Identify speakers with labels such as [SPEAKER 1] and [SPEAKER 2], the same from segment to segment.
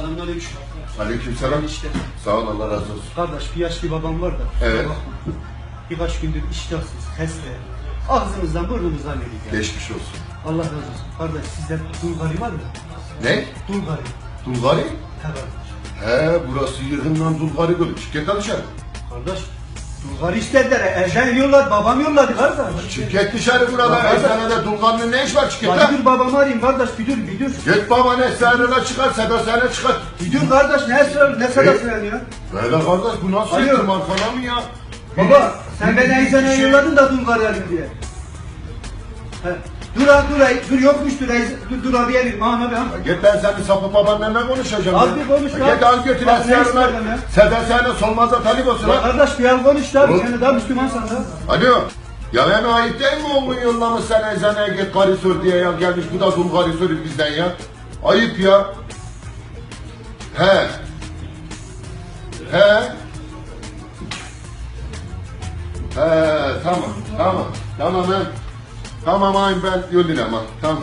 [SPEAKER 1] Selamünaleyküm.
[SPEAKER 2] Aleykümselam.
[SPEAKER 1] İşte
[SPEAKER 2] Sağ ol Allah razı olsun.
[SPEAKER 1] kardeş bir yaşlı babam var da.
[SPEAKER 2] Evet.
[SPEAKER 1] Bakma. Birkaç gündür iştahsız, hasta. Ağzımızdan burnumuzdan veriyor. yani.
[SPEAKER 2] Geçmiş olsun.
[SPEAKER 1] Allah razı olsun. Kardeş sizde Dulgari var mı?
[SPEAKER 2] Ne?
[SPEAKER 1] Dulgari.
[SPEAKER 2] Dulgari?
[SPEAKER 1] He kardeş.
[SPEAKER 2] He burası yığından Dulgari kılıç. Git al dışarı.
[SPEAKER 1] Kardeş. Dulgari istediler. Erden yolladı. Babam yolladı kardeş.
[SPEAKER 2] Çık git dışarı burada.
[SPEAKER 1] Ya kardeş.
[SPEAKER 2] Eczanede Dulgari'nin ne iş var? Çık git lan.
[SPEAKER 1] dur babamı arayayım kardeş. Bir dur bir dur.
[SPEAKER 2] Git baban eczanede çıkar. Sebesene çıkar.
[SPEAKER 1] Bir dur kardeş. Ne esrar, ne sadası ya?
[SPEAKER 2] Böyle kardeş bu nasıl
[SPEAKER 1] Alo.
[SPEAKER 2] ihtimal falan mı ya?
[SPEAKER 1] Baba sen beni Eyzen'e
[SPEAKER 2] Şey-
[SPEAKER 1] yolladın da Dulgari alayım diye. He. Dur abi dur, yokmuş dur, Eyzen- dur, dur abiye bir, ha.
[SPEAKER 2] Ya Git ben senin sapı babaannenle konuşacağım.
[SPEAKER 1] Az bir konuş lan.
[SPEAKER 2] Git al götür
[SPEAKER 1] Bak ne
[SPEAKER 2] eczanına.
[SPEAKER 1] istiyorsun ya?
[SPEAKER 2] Sebesene solmazda talip olsun ha.
[SPEAKER 1] kardeş bir an konuş
[SPEAKER 2] Oğlum.
[SPEAKER 1] sen daha Müslümansan da.
[SPEAKER 2] Alo. Ya hem ayıp değil mi oğlun yollamış sen eczaneye git karı sor diye ya gelmiş bu da dul soruyor bizden ya. Ayıp ya. He. He. He tamam tamam tamam ben tamam ayım ben yollayacağım ha tamam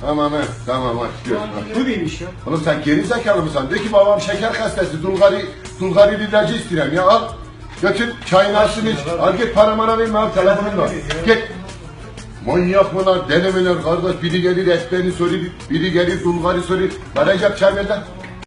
[SPEAKER 2] tamam he tamam hadi görüşürüz.
[SPEAKER 1] Bu neymiş ya?
[SPEAKER 2] Oğlum sen geri zekalı mısın? De ki babam şeker hastası, dulgari, dulgari ilacı istiyorum ya al. Götür çayını açsın iç. Al git para mara verme al telefonunu da. Git. Manyak mı lan lan kardeş biri gelir etlerini soruyor biri gelir dulgari soruyor. Bana yap çay ver lan.